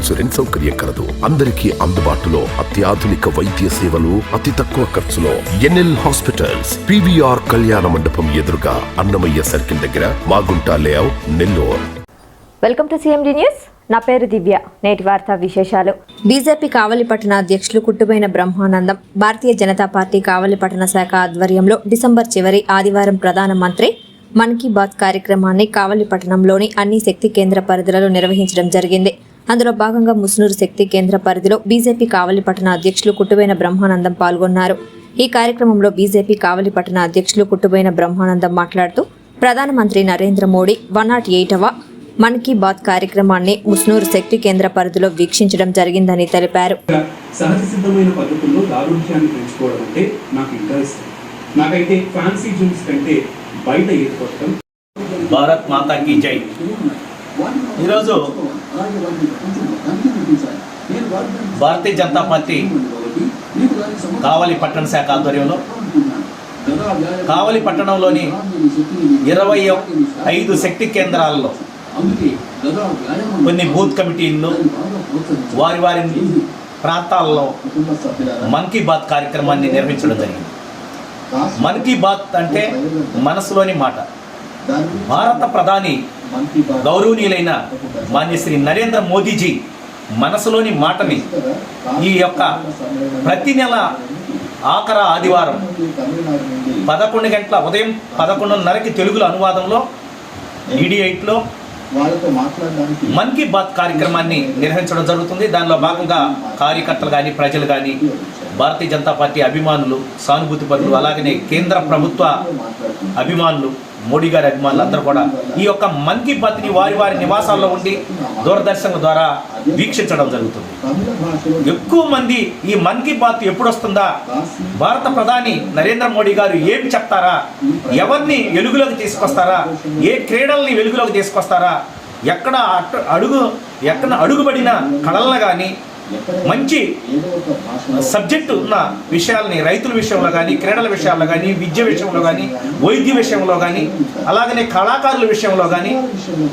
Insurance సౌకర్యం కలదు. అందరికీ అందుబాటులో అత్యాధునిక వైద్య సేవలు అతి తక్కువ ఖర్చులో. ఎన్ఎల్ హాస్పిటల్స్ పివిఆర్ కళ్యాణ మండపం ఎదురుగా అన్నమయ్య సర్కిల్ దగ్గర Magunta layout Nellore. Welcome to CMD news. నా పేరు దివ్య. నేటి వార్తా విశేషాలు. బీజేపీ కావలిపట్టణ అధ్యక్షులు కుట్టుబైన బ్రహ్మానందం భారతీయ జనతా పార్టీ కావలిపట్టణ శాఖ ఆధ్వర్యంలో డిసెంబర్ చివరి ఆదివారం ప్రధానమంత్రి మన్ కీ బాత్ కార్యక్రమాన్ని కావలిపట్టణంలోని అన్ని శక్తి కేంద్ర పరిధులలో నిర్వహించడం జరిగింది. అందులో భాగంగా ముస్నూరు శక్తి కేంద్ర పరిధిలో బీజేపీ కావలిపట్టణ అధ్యక్షులు కుట్టుబైన బ్రహ్మానందం పాల్గొన్నారు. ఈ కార్యక్రమంలో బీజేపీ కావలిపట్టణ అధ్యక్షులు కుట్టుబైన బ్రహ్మానందం మాట్లాడుతూ ప్రధానమంత్రి Narendra Modi one not eighth Mann Ki Baat కార్యక్రమాన్ని ముస్నూరు శక్తి కేంద్ర పరిధిలో వీక్షించడం జరిగిందని తెలిపారు. సహజ సిద్ధమైన పద్ధతుల్లో దారుణ్యాన్ని పెంచుకోవడం అంటే నాకు ఇంకా ఇష్టం. నాకైతే ఫ్యాన్సీ జిమ్స్ కంటే బయట ఈత భారత్ మాతా కీ జై. ఈరోజు భారతీయ జనతా పార్టీ కావలి పట్టణ శాఖ ఆధ్వర్యంలో కావలి పట్టణంలోని ఇరవై ఐదు శక్తి కేంద్రాలలో కొన్ని బూత్ కమిటీల్లో వారి వారి ప్రాంతాల్లో మన్ కీ బాత్ కార్యక్రమాన్ని నిర్వహించడం జరిగింది. మన్ కీ బాత్ అంటే మనసులోని మాట. భారత ప్రధాని గౌరవనీయులైన మాన్య శ్రీ నరేంద్ర మోదీజీ మనసులోని మాటని ఈ యొక్క ప్రతి నెల ఆఖర ఆదివారం పదకొండు గంటల ఉదయం పదకొండున్నరకి తెలుగులో అనువాదంలో ఈడీ ఎయిట్లో మన్ కీ బాత్ కార్యక్రమాన్ని నిర్వహించడం జరుగుతుంది. దానిలో భాగంగా కార్యకర్తలు కానీ ప్రజలు కానీ భారతీయ జనతా పార్టీ అభిమానులు సానుభూతి పరులు అలాగనే కేంద్ర ప్రభుత్వ అభిమానులు మోడీ గారి అభిమానులు అందరూ కూడా ఈ యొక్క మన్ కీ బాత్ని వారి వారి నివాసాల్లో ఉండి దూరదర్శన్ ద్వారా వీక్షించడం జరుగుతుంది. ఎక్కువ మంది ఈ మన్ కీ బాత్ ఎప్పుడు వస్తుందా భారత ప్రధాని నరేంద్ర మోడీ గారు ఏమి చెప్తారా? ఎవరిని వెలుగులోకి తీసుకొస్తారా? ఏ క్రీడల్ని వెలుగులోకి తీసుకొస్తారా? ఎక్కడ అట్ట- అడుగు ఎక్కడ అడుగుబడిన కళలను కానీ మంచి సబ్జెక్టు ఉన్న విషయాల్ని రైతుల విషయంలో కానీ క్రీడల విషయాల్లో కానీ విద్య విషయంలో కానీ వైద్య విషయంలో కానీ అలాగనే కళాకారుల విషయంలో కానీ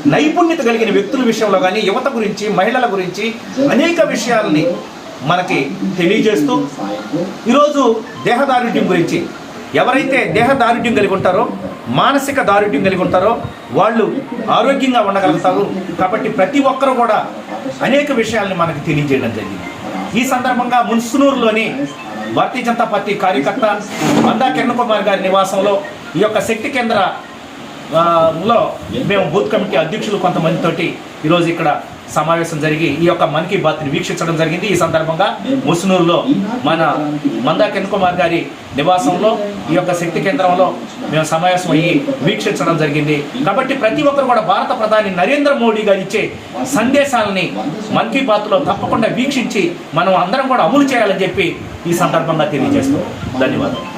నైపుణ్యత కలిగిన వ్యక్తుల విషయంలో కానీ యువత గురించి మహిళల గురించి అనేక విషయాల్ని మనకి తెలియజేస్తూ ఈరోజు దేహదారుఢ్యం గురించి ఎవరైతే దేహదారుఢ్యం కలిగి ఉంటారో మానసిక దారుఢ్యం కలిగి ఉంటారో వాళ్ళు ఆరోగ్యంగా ఉండగలుగుతారు. కాబట్టి ప్రతి ఒక్కరూ కూడా అనేక విషయాల్ని మనకు తెలియజేయడం జరిగింది. ఈ సందర్భంగా మున్సునూరులోని భారతీయ జనతా పార్టీ కార్యకర్త మందా కిరణ్ కుమార్ గారి నివాసంలో ఈ యొక్క శక్తి కేంద్ర లో మేము బూత్ కమిటీ అధ్యక్షులు కొంతమందితోటి ఈరోజు ఇక్కడ సమావేశం జరిగి ఈ యొక్క మన్ కీ బాత్ని వీక్షించడం జరిగింది. ఈ సందర్భంగా ముసునూరులో మన మందా కిరణ్ కుమార్ గారి నివాసంలో ఈ యొక్క శక్తి కేంద్రంలో మేము సమావేశం అయ్యి వీక్షించడం జరిగింది. కాబట్టి ప్రతి ఒక్కరు కూడా భారత ప్రధాని నరేంద్ర మోడీ గారు ఇచ్చే సందేశాలని మన్ కీ బాత్లో తప్పకుండా వీక్షించి మనం అందరం కూడా అమలు చేయాలని చెప్పి ఈ సందర్భంగా తెలియజేస్తున్నాం ధన్యవాదాలు.